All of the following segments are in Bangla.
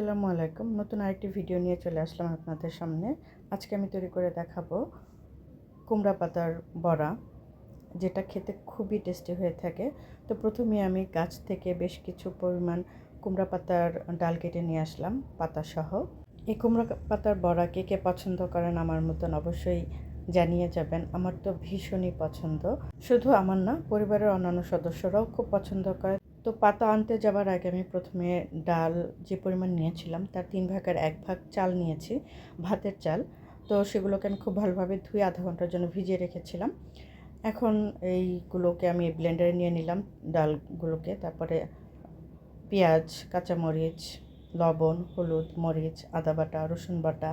আসসালামু আলাইকুম। নতুন আরেকটি ভিডিও নিয়ে চলে আসলাম আপনাদের সামনে। আজকে আমি তৈরি করে দেখাবো কুমড়া পাতার বড়া, যেটা খেতে খুবই টেস্টি হয়ে থাকে। তো প্রথমে আমি গাছ থেকে বেশ কিছু পরিমাণ কুমড়া পাতার ডাল কেটে নিয়ে আসলাম, পাতা সহ। এই কুমড়া পাতার বড়া কে কে পছন্দ করেন আমার মতন অবশ্যই জানিয়ে যাবেন। আমার তো ভীষণই পছন্দ। শুধু আমার না, পরিবারের অন্যান্য সদস্যরাও খুব পছন্দ করে। তো পাতা আনতে যাওয়ার আগে আমি প্রথমে ডাল যে পরিমাণ নিয়েছিলাম, তার তিন ভাগের এক ভাগ চাল নিয়েছি, ভাতের চাল। তো সেগুলোকে আমি খুব ভালোভাবে ধুয়ে আধা ঘণ্টার জন্য ভিজিয়ে রেখেছিলাম। এখন এইগুলোকে আমি ব্লেন্ডারে নিয়ে নিলাম ডালগুলোকে, তারপরে পেঁয়াজ, কাঁচামরিচ, লবণ, হলুদ, মরিচ, আদা বাটা, রসুন বাটা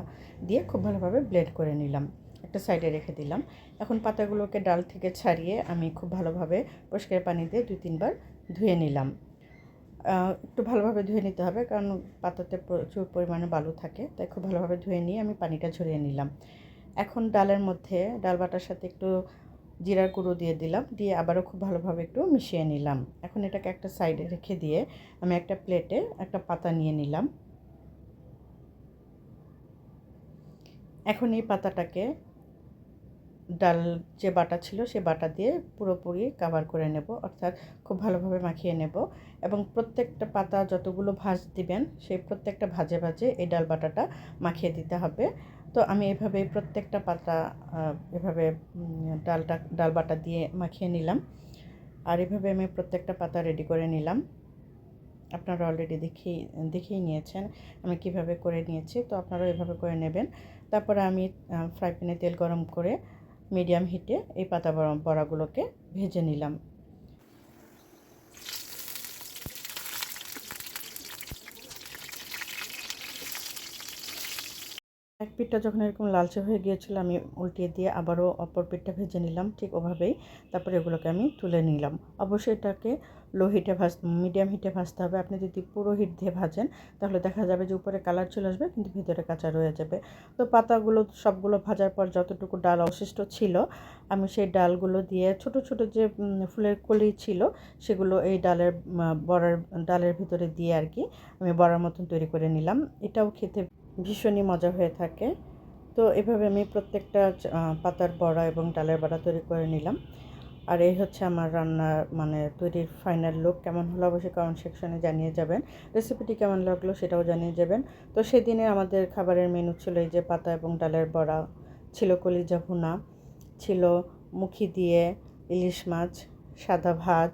দিয়ে খুব ভালোভাবে ব্লেন্ড করে নিলাম। একটা সাইডে রেখে দিলাম। এখন পাতাগুলোকে ডাল থেকে ছাড়িয়ে আমি খুব ভালোভাবে পরিষ্কার পানি দিয়ে দুই তিনবার ধুয়ে নিলাম। একটু ভালোভাবে ধুয়ে নিতে হবে কারণ পাতাতে প্রচুর পরিমাণে বালু থাকে, তাই খুব ভালোভাবে ধুয়ে নিয়ে আমি পানিটা ঝরিয়ে নিলাম। এখন ডালের মধ্যে ডাল বাটার সাথে একটু জিরার গুঁড়ো দিয়ে দিলাম, দিয়ে আবারও খুব ভালোভাবে একটু মিশিয়ে নিলাম। এখন এটাকে একটা সাইডে রেখে দিয়ে আমি একটা প্লেটে একটা পাতা নিয়ে নিলাম। এখন এই পাতাটাকে ডাল যে বাটা ছিল সে বাটা দিয়ে পুরোপুরি কাভার করে নেব, অর্থাৎ খুব ভালোভাবে মাখিয়ে নেব। এবং প্রত্যেকটা পাতা যতগুলো ভাজ দিবেন, সেই প্রত্যেকটা ভাজে ভাজে এই ডাল বাটাটা মাখিয়ে দিতে হবে। তো আমি এভাবে প্রত্যেকটা পাতা এভাবে ডালটা, ডাল বাটা দিয়ে মাখিয়ে নিলাম। আর এভাবে আমি প্রত্যেকটা পাতা রেডি করে নিলাম। আপনারা অলরেডি দেখেই দেখেই নিয়েছেন আমি কীভাবে করে নিয়েছি, তো আপনারাও এভাবে করে নেবেন। তারপরে আমি ফ্রাই প্যানে তেল গরম করে মিডিয়াম হিটে এই পাতা বড়াগুলোকে ভেজে নিলাম। এক পিঠটা যখন এরকম লালচে হয়ে গিয়েছিল, আমি উল্টিয়ে দিয়ে আবারও অপর পিঠটা ভেজে নিলাম ঠিক ওভাবেই। তারপরে এগুলোকে আমি তুলে নিলাম। অবশ্যই এটাকে লো হিটে ভাজ, মিডিয়াম হিটে ভাজতে হবে। আপনি যদি পুরো হিট দিয়ে ভাজেন, তাহলে দেখা যাবে যে উপরে কালার চলে আসবে, কিন্তু ভিতরে কাঁচা রয়ে যাবে। তো পাতাগুলো, সবগুলো ভাজার পর যতটুকু ডাল অবশিষ্ট ছিল, আমি সেই ডালগুলো দিয়ে ছোট ছোট যে ফুলের কলি ছিল, সেগুলো এই ডালের বড়ার, ডালের ভিতরে দিয়ে আর কি আমি বড়ার মতন তৈরি করে নিলাম। এটাও খেতে ভীষণই মজা হয়ে থাকে। তো এভাবে আমি প্রত্যেকটা পাতার বড়া এবং ডালের বড়া তৈরি করে নিলাম। আর এই হচ্ছে আমার রান্নার মানে তৈরির ফাইনাল লুক কেমন হলো অবশ্যই কমেন্ট সেকশনে জানিয়ে যাবেন। রেসিপিটি কেমন লাগল সেটাও জানিয়ে যাবেন। তো সেদিনে আমাদের খাবারের মেনু ছিল এই যে পাতা এবং ডালের বড়া। ছিল কলিজা ভুনা, ছিল মুখি দিয়ে ইলিশ মাছ, সাদা ভাত।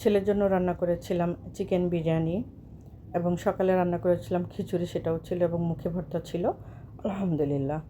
ছেলের জন্য রান্না করেছিলাম চিকেন বিরিয়ানি। এবং সকালে রান্না করেছিলাম খিচুড়ি সেটাও ছিল এবং মুখে ভর্তা ছিল। আলহামদুলিল্লাহ।